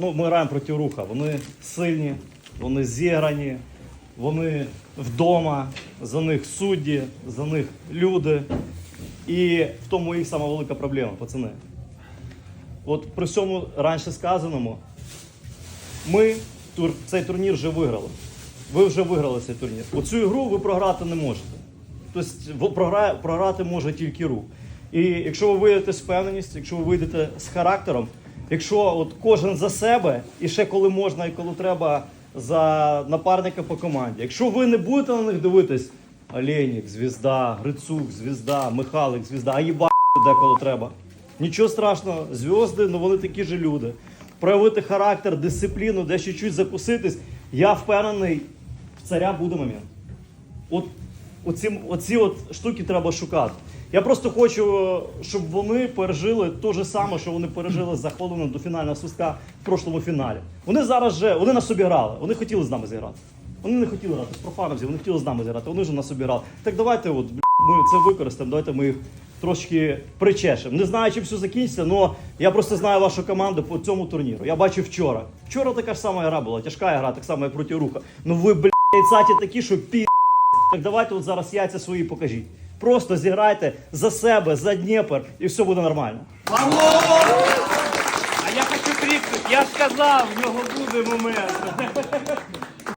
Ну, ми граємо проти руха. Вони сильні, вони зіграні, вони вдома, за них судді, за них люди. І в тому їх сама велика проблема, пацани. От при всьому раніше сказаному, ми тур, цей турнір вже виграли. Ви вже виграли цей турнір. Оцю ігру ви програти не можете. Тобто програ- програти може тільки рух. І якщо ви вийдете з впевненістю, якщо ви вийдете з характером, якщо от кожен за себе, і ще коли можна і коли треба за напарника по команді, якщо ви не будете на них дивитись, Олейник, звізда, Грицук, звізда, Михайлик, звізда, а їба деколи треба. Нічого страшного, зв'язки, ну вони такі ж люди. Проявити характер, дисципліну, десь чуть закуситись. Я впевнений, в царя буде момент. От оці, оці от штуки треба шукати. Я просто хочу, щоб вони пережили те ж саме, що вони пережили за хвилину до фінального свистка в прошлому фіналі. Вони зараз вже вони нас обіграли, вони хотіли з нами зіграти. Вони не хотіли грати з профанами, вони хотіли з нами зіграти, вони вже нас обіграли. Так давайте, от, ми це використаємо, давайте ми їх трошки причешемо. Не знаю, чим все закінчиться, але я просто знаю вашу команду по цьому турніру. Я бачив вчора. Вчора така ж сама гра була, тяжка гра, так само як проти руха. Ну ви, блядь, яйцаті такі, що пі. Так давайте от зараз яйця свої покажіть. Просто зіграйте за себе, за Дніпр, і все буде нормально. А я хочу крикнути, я сказав, в нього буде момент.